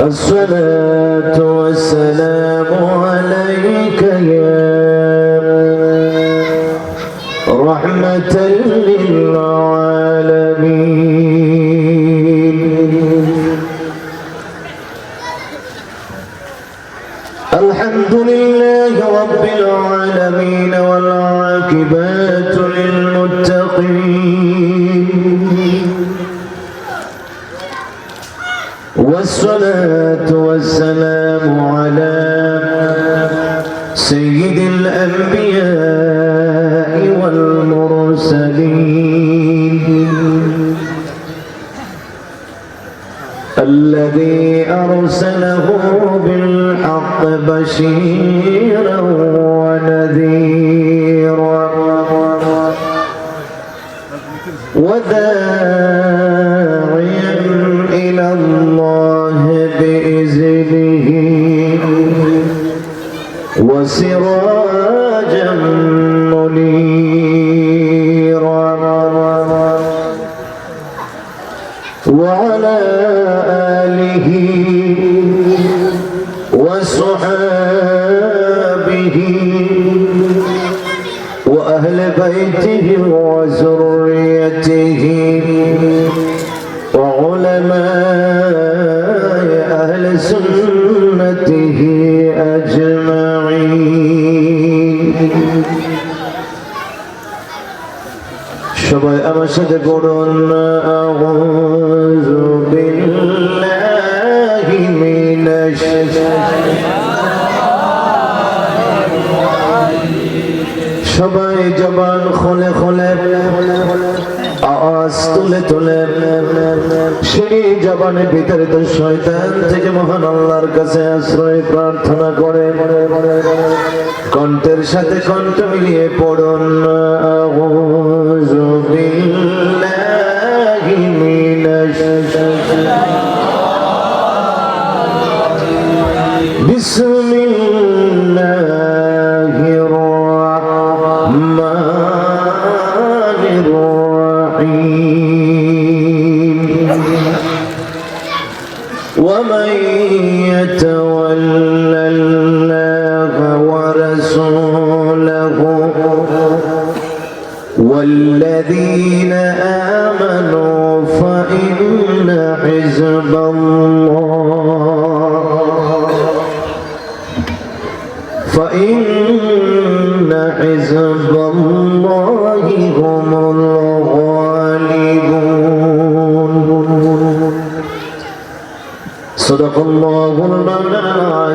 الصلاة والسلام عليك يا رحمة للعالمين. الحمد لله رب العالمين والعاقبات للمتقين. والصلاة والسلام على سيد الأنبياء والمرسلين. الذي أرسله بالحق بشيرا وأصحابه وأهل بيته وذريته وعلماء أهل سنته أجمعين. شباب أمشد قرون أعوذ তুলে তুলে। সেই জবানের ভিতরে তো শয়তান থেকে মহান আল্লাহর কাছে আশ্রয় প্রার্থনা করে। কণ্ঠের সাথে কণ্ঠ মিলিয়ে পড়ুন।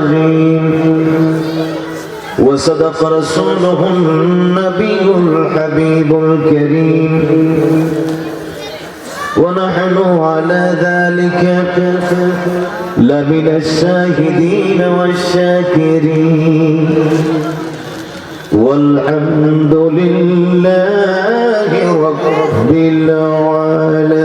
العظيم وصدق رسوله النبي الحبيب الكريم. ونحن على ذلك لمن الشاهدين والشاكرين. والحمد لله رب العالمين.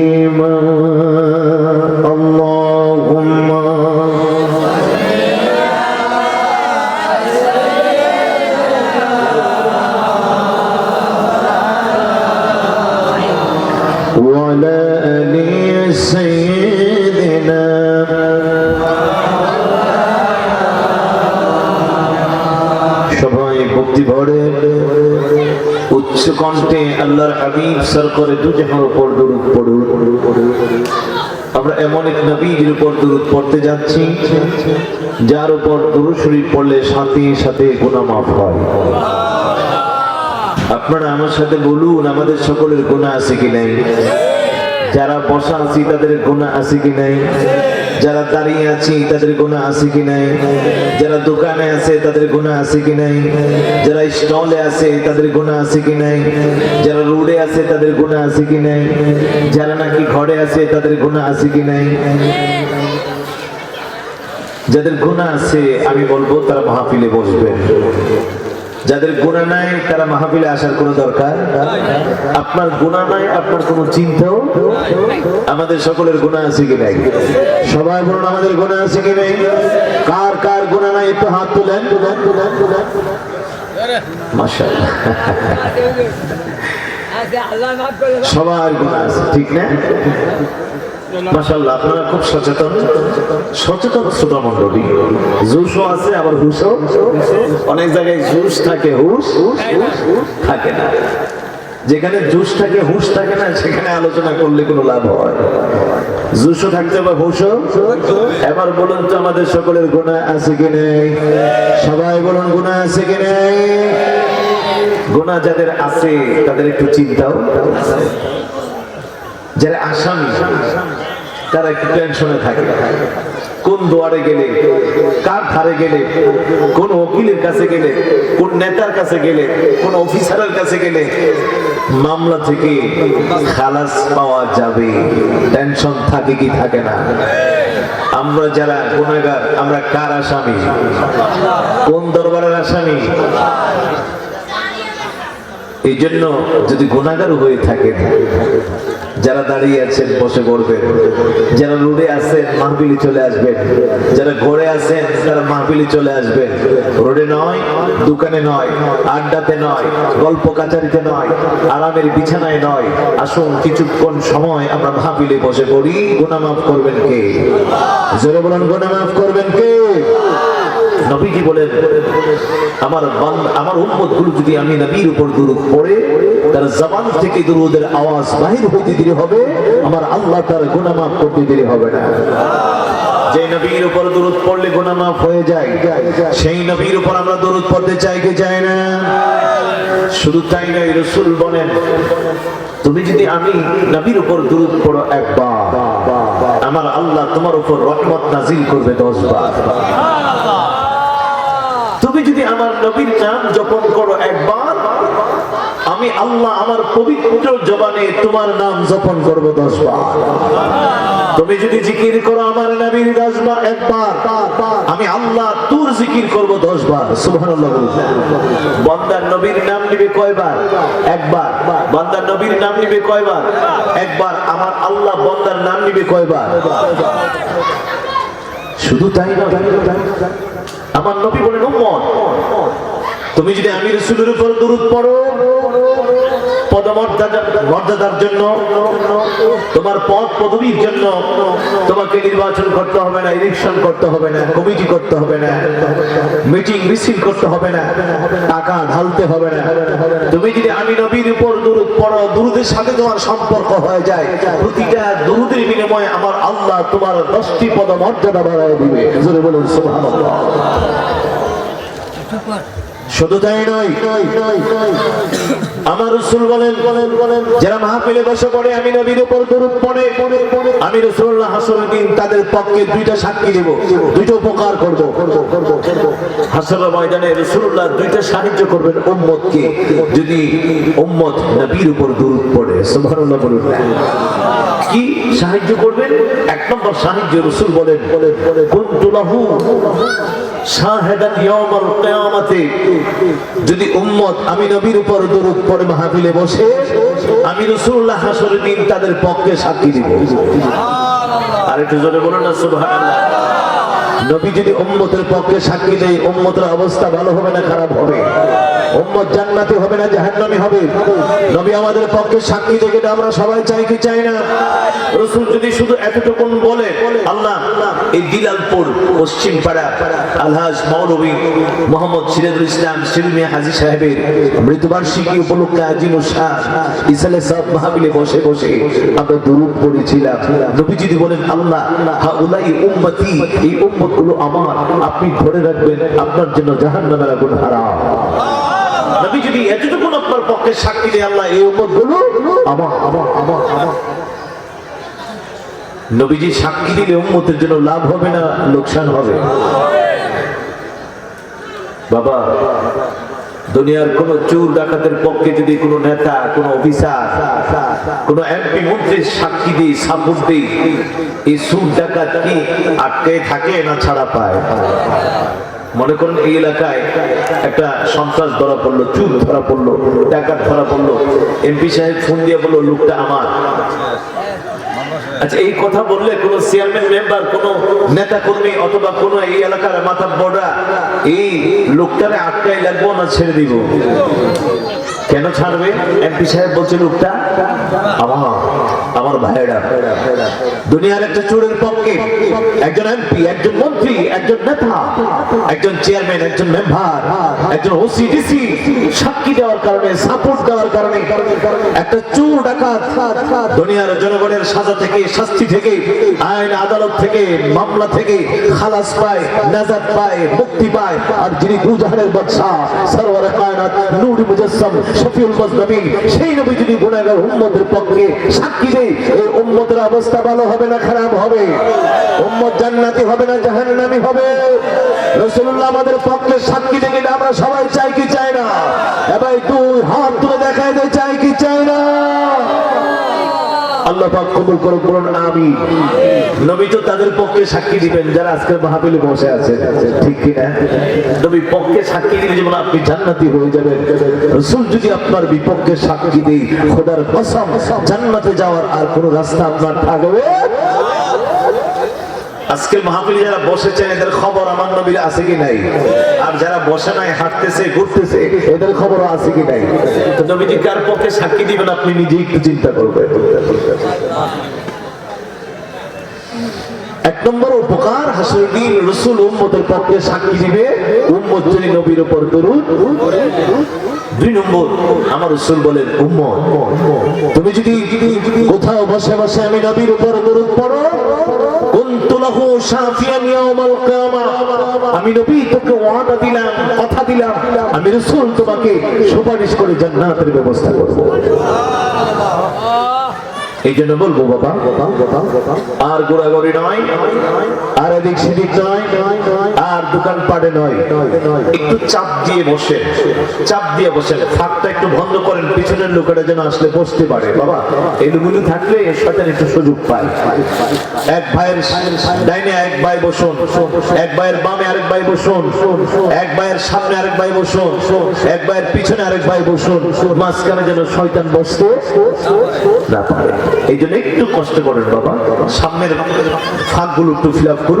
কণ্ঠে দুজনের উপর দুরুদ পড়ুন। আমরা এমন এক নবীর উপর দূরত পড়তে যাচ্ছি, যার উপর দুরু শরীফ পড়লে সাথে সাথে গুনাহ মাফ হয়। আপনারা আমার সাথে বলুন, আমাদের সকলের গুনাহ আছে কি নাই? যারা বসা আছি তাদের গুনাহ আছে কি নাই? যারা দাঁড়িয়ে আছি, তাদের গুনাহ আছে কি নাই? যারা দোকানে আছে, তাদের গুনাহ আছে কি নাই? যারা স্টলে আছে, তাদের গুনাহ আছে কি নাই? যারা রোডে আছে, তাদের গুনাহ আছে কি নাই? যারা নাকি ঘরে আছে, তাদের গুনাহ আছে কি নাই? যাদের গুণা আছে, আমি বলব তারা মাহফিলে বসবেন যাদের গুণা নাই তারা মাহফিলে আসার কোনো দরকার আপনার গুণা নাই আপনার কোনো চিন্তাও আমাদের সকলের গুণা আছে কি নাই? সবাই বলুন আমাদের গুণা আছে কি নাই? কার কার গুণা নাই একটু হাত তুলেন। দাও। সবার গুণা আছে ঠিক না? সচেতন। আবার অনেক জায়গায় জুস থাকে হুস থাকে না। যেখানে জুস থাকে হুস থাকে না, সেখানে আলোচনা করলে কোনো লাভ হয়। জুসও থাকতে হবে হুসও এবার বলুন তো আমাদের সকলের গুণা আছে কি নেই? সবাই বলুন গুণা আছে কি নেই? গুণা যাদের আছে, তাদের একটু চিন্তাও। যারা আসামি, তারা একটু টেনশনে থাকে। কোন দোয়ারে গেলে, কার ধারে গেলে, কোন উকিলের কাছে গেলে, কোন নেতার কাছে গেলে, কোন অফিসারের কাছে গেলে, মামলা থেকে খালাস পাওয়া যাবে। টেনশন থাকে কি থাকে না? আমরা যারা গুণাগার আমরা কার আসামি? কোন দরবারের আসামি? এই জন্য যদি গুণাগার হয়ে থাকেন, যারা দাঁড়িয়ে আছেন, বসে পড়বেন, যারা রোডে আছেন মাহবিলি চলে আসবেন, যারা ঘরে আছেন, তারা মাহবিলি চলে আসবেন। রোডে নয়, দোকানে নয়, আড্ডাতে নয়, গল্প কাচারিতে নয়, আরামের বিছানায় নয়। আসুন, কিছুক্ষণ সময় আমরা মাহবিলে বসে পড়ি। গুণা মাফ করবেন কে? জোরে বলুন গুণা মাফ করবেন কে? নবীজি বলেন, আমার আমার উম্মতগুলো যদি আমি নবীর উপর দুরুদ পড়ে, তার জবান থেকে দুরুদের আওয়াজ বাহির হইতে দেরি হবে, আমার আল্লাহ তার গুনাহ মাফ করতে দেরি হবে না। যে নবীর উপর দুরুদ পড়লে গুনাহ মাফ হয়ে যায়, সেই নবীর উপর আমরা দুরুদ পড়তে চাই কি চাই না? শুধু তাই নয়, রসুল বলেন, তুমি যদি আমি নবীর উপর দুরুদ পড়ো একবার, আমার আল্লাহ তোমার উপর রহমত নাজিল করবে দশ বার। তুমি যদি আমার নবীর নাম জপন করো একবার, আমি আল্লাহ আমার পবিত্র জবানে তোমার নাম জপন করব দশ বার তুমি যদি জিকির করো আমার নবীর দশ বার একবার, আমি আল্লাহ তোর জিকির করব দশ বার সুবহানাল্লাহ বন্দার নবীর নাম নিবে কয়বার? একবার। বন্দার নবীর নাম নিবে কয়বার? একবার। আমার আল্লাহ বন্দার নাম নিবে কয়বার? শুধু তাই না আমার নবী বলেন তুমি যদি আমি রসুলের উপর দূরত পড়ো পদমর্যাদা মর্যাদার জন্য, তোমার পদ পদবীর জন্য তোমাকে নির্বাচন করতে হবে না ইলেকশন করতে হবে না, কমিটি করতে হবে না মিটিং মিছিল করতে হবে না, টাকা ঢালতে হবে না। তুমি যদি আমি নবীর উপর দূরত পড়ো, দুরুদের সাথে তোমার সম্পর্ক হয়ে যায়। প্রতিটা দুরুদের বিনিময়ে আমার আল্লাহ তোমার দশটি পদ মর্যাদা বাড়ায় দিবে। বলুন, সুবহানাল্লাহ। শুধু তাই নয়, আমার রসুল বলেন বলেন বলেন যারা মাহফিলে বসে পড়ে, আমি নবীর উপর দরুদ পড়ে, আমি রসুল্লাহ হাসরের দিন তাদের পক্ষে দুইটা সাক্ষী দেব, দুইটা উপকার করব। হাসরের ময়দানে রসুল্লাহ দুইটা সাহায্য করবেন উম্মতকে, যদি উম্মত নবীর উপর দরুদ পড়ে। সুবহানাল্লাহ বলুন। কি সাহায্য করবেন? এক নম্বর সাহায্য রসুল বলেন বলেন কুনতু লাহু শাহেদান ইয়াউমাল কিয়ামাতে। যদি উম্মত আমি নবীর উপর দরুদ পরে মাহাবিলে বসে আমি রসুল্লাহ হাসরের দিন তাদের পক্ষে সাক্ষী দিব। আরেকটু জোরে বলুন না সুবহানাল্লাহ। নবী যদি উম্মতের পক্ষে সাক্ষী দেয়, উম্মতের অবস্থা ভালো হবে না খারাপ হবে? উম্মত জান্নাতি হবে না জাহান্নামী হবে? নবী আমাদের পক্ষে সাক্ষী এটা আমরা সবাই চাই কি চাই না? রসুল যদি শুধু এতটুকুন বলে, আল্লাহ, এই দিলালপুর পশ্চিম পাড়া আলহাজ মৌলবী মোহাম্মদ সিরাজুল ইসলাম শিরমিয়া হাজি সাহেবের মৃত্যুবার্ষিকী উপলক্ষে আজিম শাহ ইসালে সব মাহবিলে বসে বসে আমরা দুরুদ পড়েছিলাম। নবী যদি বলেন, আল্লাহ হা উলাই উম্মতি, এই উম্মত গুলো আমার আপনি ধরে রাখবেন আপনার জন্য জাহান নামের আগুন হারাম। নবী যদি এতটুকু আপনার পক্ষে সাক্ষী দেয় আল্লাহ এই উম্মতগুলো আমার আমার আমার আমার। নবীজি সাক্ষী দিলে উম্মতের জন্য লাভ হবে না লোকসান হবে। বাবা দুনিয়ার কোন চোর ডাকাতের পক্ষে যদি কোনো নেতা, কোন অফিসার, কোন এমপি মন্ত্রীর সাক্ষী দিই, সাপোর্ট দিই, এই চোর ডাকাত কি আটকে থাকে না ছাড়া পায়? মনে করেন এই এলাকায় একটা সন্ত্রাস ধরা পড়ল, চুর ধরা পড়ল, ডাকাত ধরা পড়ল। এমপি সাহেব ফোন দিয়ে বলল, লোকটা আমার। আচ্ছা এই কথা বললে কোন চেয়ারম্যান মেম্বার, কোন নেতা কর্মী অথবা কোন এই এলাকার মাথা বড়া এই লোকটারে আটকাই লাগবো না ছেড়ে দিব? কেন ছাড়বে? এমপি সাহেব বলছে, লোকটা আমার ভাইয়েরা, দুনিয়ার একটা চোরের পক্ষে একজন এমপি, একজন মন্ত্রী, একজন নেতা, একজন চেয়ারম্যান, একজন মেম্বার, একজন ওসিডিসি সাক্ষী দেওয়ার কারণে, সাপোর্ট দেওয়ার কারণে, একটা চোর ডাকাত দুনিয়ার জনগণের সাজা থেকে, শাস্তি থেকে, আইন, আদালত থেকে, মামলা থেকে খালাস পায়, নাজাত পায়, মুক্তি পায়। আর যিনি দুজাহানের বাদশাহ, সরওয়ার কায়নাত, নূর মুজাসসাম, শফিউল মুজনবিন সেই নবী যদি গুনাহগার উম্মতের পক্ষে সাক্ষী দেয় এই উম্মতের অবস্থা ভালো হবে না খারাপ হবে? উম্মত জান্নাতি হবে না জাহান্নামী হবে? রসুল্লাহ আমাদের পক্ষে সাক্ষী থেকে আমরা সবাই চাই কি চাই না? এবার দুই হাত তুলে আল্লাহ পাক কবুল করুন বলুন আমি নবী তো তাদের পক্ষে সাক্ষী দিবেন, যারা আজকের মাহফিলে বসে আছে। ঠিক কি না? নবী পক্ষে সাক্ষী দিলে যেমন আপনি জান্নাতি হয়ে যাবেন। রাসূল যদি আপনার বিপক্ষে সাক্ষী দেই খোদার কসম, জান্নাতে যাওয়ার আর কোনো রাস্তা আপনার থাকবে আজকের মাহফিলে যারা বসেছেন, এদের খবর আমার নবীর আছে কি নাই? আর যারা বসে নাই, হাঁটতেছে, ঘুরতেছে, এদের খবর আছে কি নাই? তো নবীজি কার পক্ষে সাক্ষী দিবেন, আপনি নিজে একটু চিন্তা করবেন। এক নম্বর উপকার হাসুদ্দিন রসুল উম্মতের পক্ষে সাক্ষী দিবে, উম্মত যদি নবীর উপর দরুদ দুই নম্বর, আমার রসুল বলেন, উম্মত, তুমি যদি কোথাও বসে বসে আমি নবীর উপর দরুদ পড়ো। আমি নবী তোকে ওয়াদা দিলাম কথা দিলাম। আমি রসুল তোমাকে সুপারিশ করে জান্নাতের ব্যবস্থা করব। এই জন্য বলব বাবা আর গোড়াগড়ি নয়। এদিক সেদিক নয়, আর নয়। একটু চাপ দিয়ে বসে, চাপ দিয়ে বসেন ফাঁকটা একটু বন্ধ করেন, পিছনের লোকেরা যেন আসলে বসতে পারে। বাবা থাকলে এর সাথে একটু সুযোগ পায়। এক ভাইয়ের ডাইনে এক ভাই বসুন, এক ভাইয়ের বামে আরেক ভাই বসুন, এক ভাইয়ের সামনে আরেক ভাই বসুন, এক ভাইয়ের পিছনে আরেক ভাই বসুন, মাঝখানে যেন শয়তান বসতে না পারে। এই জন্য একটু কষ্ট করেন বাবা। সামনের ফাঁকগুলো একটু ফিল আপ করুন।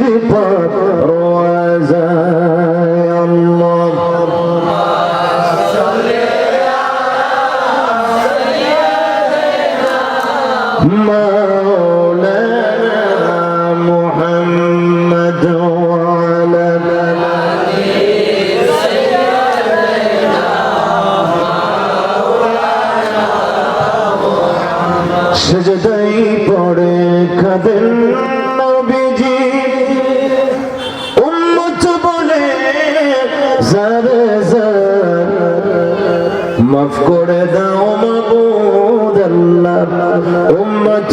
আশিকদের সালাম উম্মত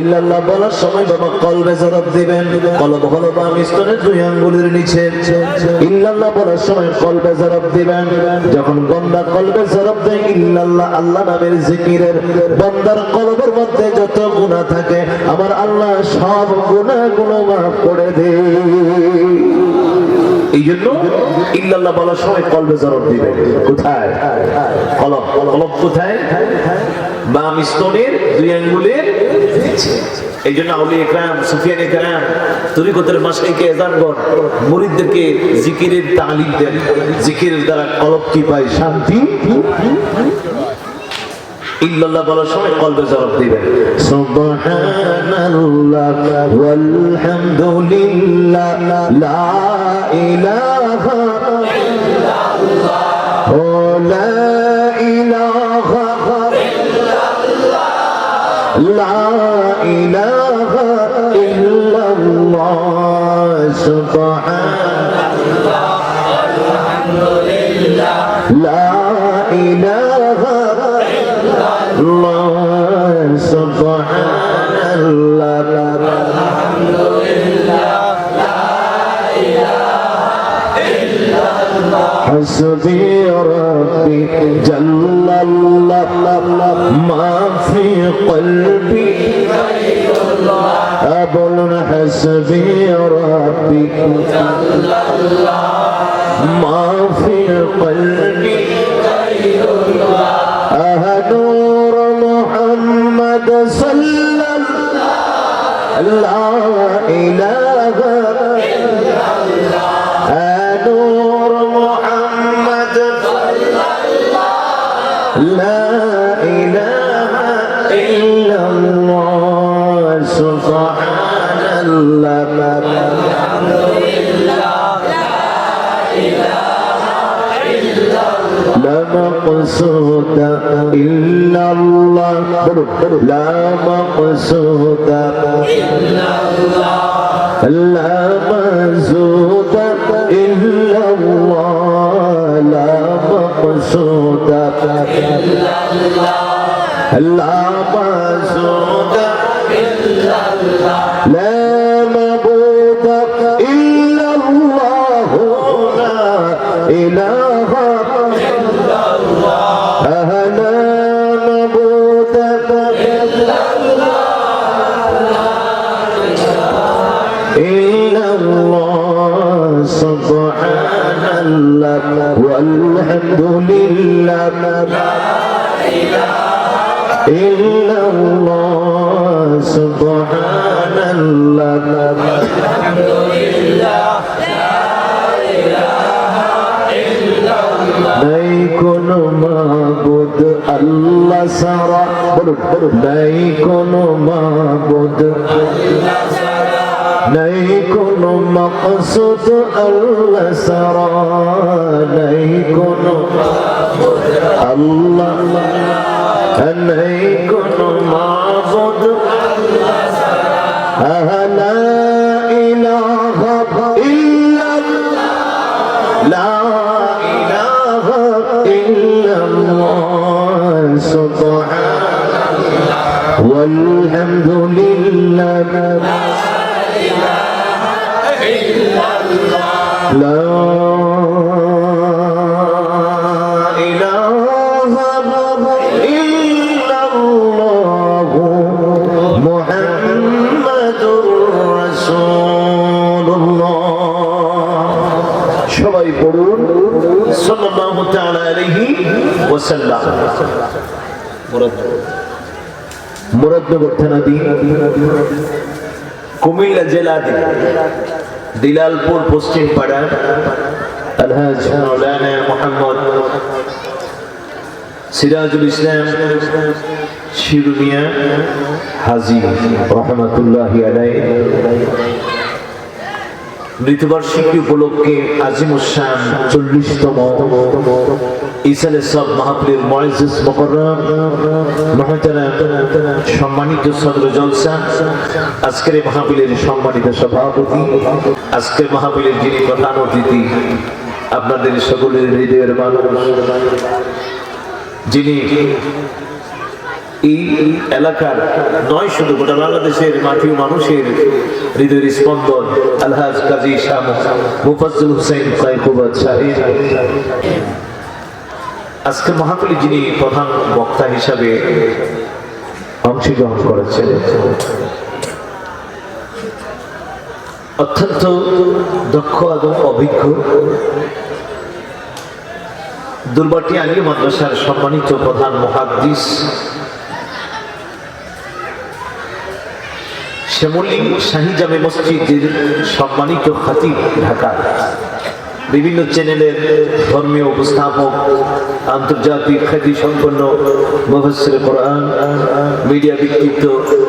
ইল্লাল্লাহ বলার সময় বাবা কলবে জবাব দিবেন। কলব হলো বাম স্তনের দুই আঙ্গুলের নিচে। ইল্লাল্লাহ বলার সময় কলবে জবাব দিবেন। যখন বন্দা কলবে জবাব দেয়, ইল্লাল্লাহ আল্লাহ নামের জিকিরের বন্দার কলবের মধ্যে যত গুনাহ থাকে, আমার আল্লাহ সব গুনাহগুলো মাফ করে দেয় এই জন্য ইল্লাল্লাহ বলার সময় কলবে জবাব দিবে কোথায়? কলব কলব কোথায়? বাম স্তনের দুই আঙ্গুলের নিচে। এই জন্য আউলি একরাম সুফিয়ান একরাম তরিকতের মাসাইকে এজানগণ মুরিদদেরকে জিকিরের তালিম দেন। জিকিরের দ্বারা কলব কি পায়? শান্তি। ইল্লাল্লাহ বলার সময় কলবে জবাব দিবেন। সুবহানাল্লাহ ওয়ালহামদুলিল্লাহ, লা ইলাহা قلبي أبو حسبي ربي. ما في قلبي أهدور محمد صلى الله لا إله إلا الله محمد صلى الله বলুন লা মাকসুদ ইল্লাল্লাহ লা মাকসুদ ইল্লাল্লাহ লা মাকসুদ ইল্লাল্লাহ লা মাকসুদ ইল্লাল্লাহ নাই কোনো মাবুদ, নাই কোনো মকসুদ, আল্লাহ সারা নাই কোনো আল্লাহ, নাই কোনো মাবুদ, আল্লাহ সারা والحمد لله لا إله إلا الله محمد رسول الله সবাই পড়ুন সাল্লাল্লাহু তাআলা আলাইহি ওয়াসাল্লাম মুরাদনগর থানাদি কুমিল্লা জেলাধীন দিলালপুর পশ্চিম পাড়া, আলহাজ মাওলানা মোহাম্মদ সিরাজুল ইসলাম শিরুমিয়া হাজি রহমতুল্লাহ আলাই মৃত্যুবার্ষিকী উপলক্ষে আজিম উসান চল্লিশতম সব সম্মানিত আজকের সম্মানিত সভাপতি, আজকের যিনি প্রধান আপনাদের সকলের হৃদয়ের মানুষ যিনি এই এলাকার নয় শুধু গোটা বাংলাদেশের মাটি মানুষের হৃদয়ের স্পন্দন। আলহাজ কাজী শাহ মুফাজ্জুল হোসেন আজকে মহাকলি যিনি প্রধান বক্তা হিসাবে অংশগ্রহণ করেছেন, অত্যন্ত দক্ষ এবং অভিজ্ঞ, দুর্বাটি আলী মাদ্রাসার সম্মানিত প্রধান মহাদ্দিস শ্যামলী শাহী জামে মসজিদের সম্মানিত খাতিব ঢাকা। বিভিন্ন চ্যানেলের ধর্মীয় উপস্থাপক, আন্তর্জাতিক খ্যাতি সম্পন্ন মিডিয়া ব্যক্তিত্ব,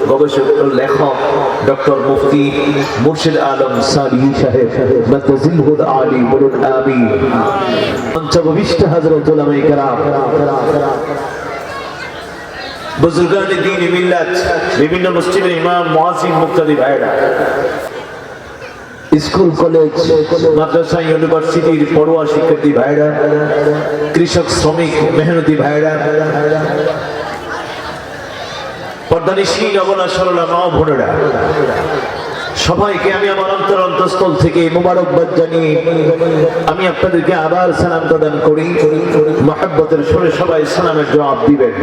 গবেষক লেখক ডক্টর মুফতি মুর্শিদ আলম সালি সাহেব মাতাজিলহুল আলী বলুন উলামায়ে কেরাম। বুজুর্গান দিন মিল্লাত বিভিন্ন মসজিদের ইমাম মুয়াজ্জিন মুক্তাদি ভাইরা স্কুল কলেজ মাদ্রাসা ইউনিভার্সিটির পড়ুয়া শিক্ষার্থী ভাইরা কৃষক শ্রমিক মেহনতি ভাইরা পর্দানিশী নবনা সরলা মা বোনেরা। সবাইকে আমি আমার অন্তর অন্তঃস্থল থেকে মোবারকবাদ জানিয়ে আমি আপনাদেরকে আবার সালাম প্রদান করি। মহাব্বতের সুরে সবাই সালামের জবাব দিবেন।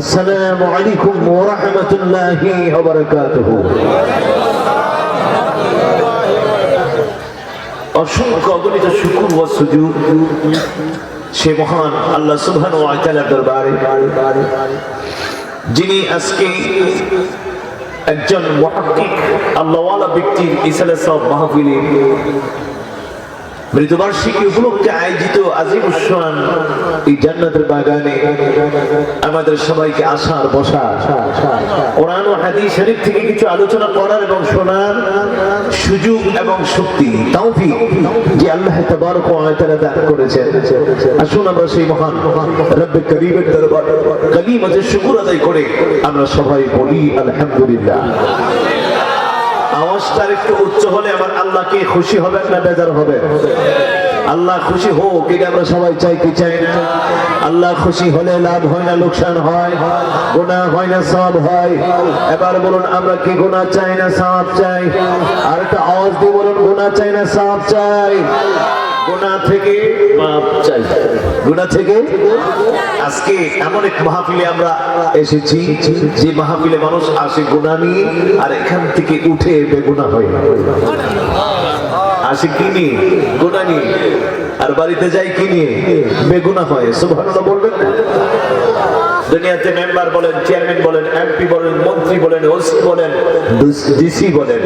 আসসালামু আলাইকুম ওয়া রাহমাতুল্লাহি ওয়া বারাকাতুহু। অসংখ্য অগণিত শুকুর ও সুজুদ সে মহান আল্লাহ সুবহান ওয়া তাআলার দরবারে। যিনি আজকে একজন মহাকিক আল্লাহওয়ালা ব্যক্তির ইসালে সব মাহফিলে। মৃতবার্ষিকী উপলক্ষে আয়োজিত আজিম উসমান এই জান্নাতের বাগানে আমাদের সবাইকে আসার বসা। কোরআন ও শরীফ থেকে কিছু আলোচনা করার এবং শোনার সুযোগ এবং শক্তি, তৌফিক যে আল্লাহ তাবারক ওয়া তাআলা দান করেছেন। আসুন আমরা সেই মহান রব্বে করিমের দরবার কালিমাতে শুকর আদায় করে আমরা সবাই বলি, আলহামদুলিল্লাহ। আওয়াজটা একটু উচ্চ হলে আমার আল্লাহ কে খুশি হবে না বেজার হবে? আল্লাহ খুশি হোক, এটা আমরা সবাই চাই কি চাই না। আল্লাহ খুশি হলে লাভ হয় না, লোকসান হয় গোনা হয় না সব হয়। এবার বলুন, আমরা কি গোনা চাই না সাপ চাই? আর একটা আওয়াজ দিয়ে বলুন গোনা চাই না সাপ চাই। গুনাহ থেকে মাপ চাই। গুনাহ থেকে? আজকে এমন এক মাহফিলে আমরা এসেছি, যে মাহফিলে মানুষ আসে গুনাহ নিয়ে, আর এখান থেকে উঠে বেগুনা হয়। আসে কি নিয়ে? গুনাহ নিয়ে। আর বাড়িতে যাই কি নিয়ে? বেগুনা হয়। সুবহানাল্লাহ বলবেন না? দুনিয়াতে মেম্বার বলেন, চেয়ারম্যান বলেন, এমপি বলেন, মন্ত্রী বলেন, ওসি বলেন, ডিসি বলেন।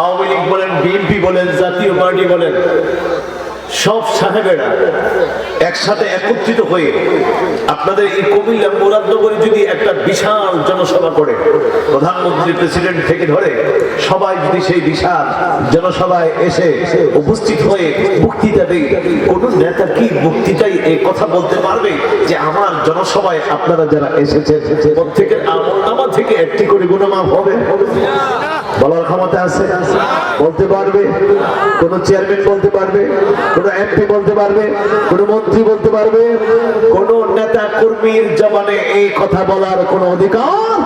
আওয়ামী লীগ বলেন, বিএনপি বলেন, জাতীয় পার্টি বলেন। সব সাহেবেরা একসাথে একত্রিত হয়ে আপনাদের এই কুমিল্লা মুরাদনগরে যদি একটা বিশাল জনসভা করে, প্রধানমন্ত্রী, প্রেসিডেন্ট থেকে ধরে সবাই যদি সেই বিশাল জনসভায় এসে উপস্থিত হয়ে বক্তৃতা দেয়, কোন নেতা কি বক্তৃতায় এই কথা বলতে পারবে যে আমার জনসভায় আপনারা যারা এসেছে প্রত্যেকের আমল নামা থেকে একটি করে গুণমাপ হবে? বলার ক্ষমতা আছে? বলতে পারবে? কোন চেয়ারম্যান বলতে পারবে? কোন এমপি বলতে পারবে? কোন মন্ত্রী বলতে পারবে? কোন নেতা কর্মীর জবানে এই কথা বলার কোন অধিকার?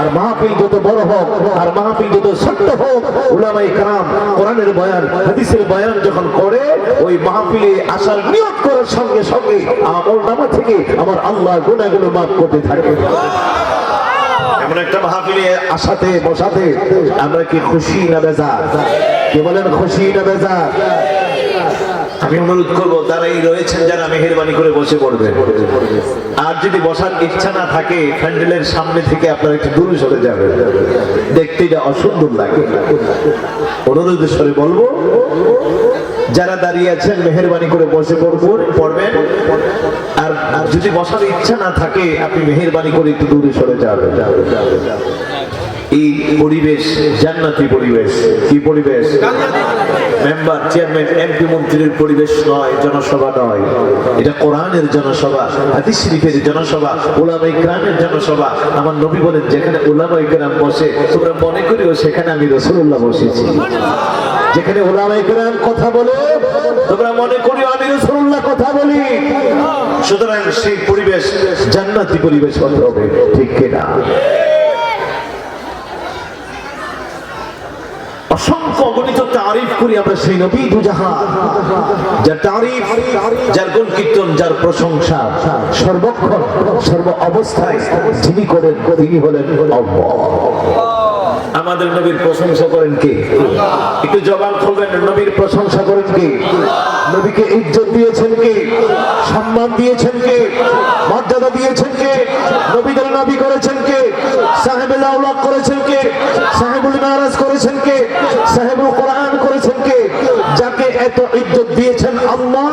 আর মাহফিল যত বড় হোক, আর মাহফিল যত ছোট্ট হোক উলামাই কারাম কোরআনের বয়ান, হাদিসের বয়ান যখন করে, ওই মাহফিলে আসার নিয়ত করার সঙ্গে সঙ্গে আমার নামা থেকে আমার আল্লাহ গুণাগুলো মাফ করতে থাকে। এমন একটা মাহফিলে আসাতে, বসাতে আমরা কি খুশি না বেজার? কে বলেন, খুশি না বেজার? আমি অনুরোধ করব এই রয়েছেন যারা মেহরবানি করে বসে পড়বেন। আর যদি বসার ইচ্ছা না থাকে, প্যান্ডেলের সামনে থেকে আপনারা একটু দূরে সরে যাবেন। দেখতে এটা অসুন্দর লাগে। অনুরোধ স্বরে বলব, যারা দাঁড়িয়ে আছেন, মেহরবানি করে বসে পড়ব, পড়বেন। আর আর যদি বসার ইচ্ছা না থাকে, আপনি মেহরবানি করে একটু দূরে সরে যাবেন। এই পরিবেশ, জান্নাতি পরিবেশ, কি পরিবেশ? মেম্বার চেয়ারম্যান এমপি মন্ত্রীর পরিবেশ নয়, জনসভা নয়। এটা কোরআনের জনসভা, হাদিস শরীফের জনসভা ওলামাই গ্রামের জনসভা। আমার নবী বলেন, যেখানে ওলামাই গ্রাম বসে, তোমরা মনে করিও সেখানে আমি রসুল্লাহ বসেছি। যেখানে ওলামাই গ্রাম কথা বলে, তোমরা মনে করিও আমি রসুল্লাহ কথা বলি। সুতরাং সেই পরিবেশ জান্নাতি পরিবেশ হতে হবে, ঠিক কিনা অসংখ্য অগণিত তারিফ করি আমরা সেই নবী দুজাহান যার তারিফ, যার গুণ কীর্তন যার প্রশংসা, সর্বক্ষণ, সর্ব অবস্থায় যিনি করেন, তিনি হলেন আল্লাহ। আমাদের নবীর প্রশংসা করেন কে? একটু জবান খুলবেন, নবীর প্রশংসা করেন কে? নবীকে ইজ্জত দিয়েছেন কে? সম্মান দিয়েছেন কে? মর্যাদা দিয়েছেন কে? নবীদের নবী করেছেন কে? সাহেবুল আউলাদ করেছেন কে? সাহেবুল নারাজ করেছেন কে? সাহেবুল কোরআন করেছেন কে? যাকে এত ইজ্জত দিয়েছেন আল্লাহ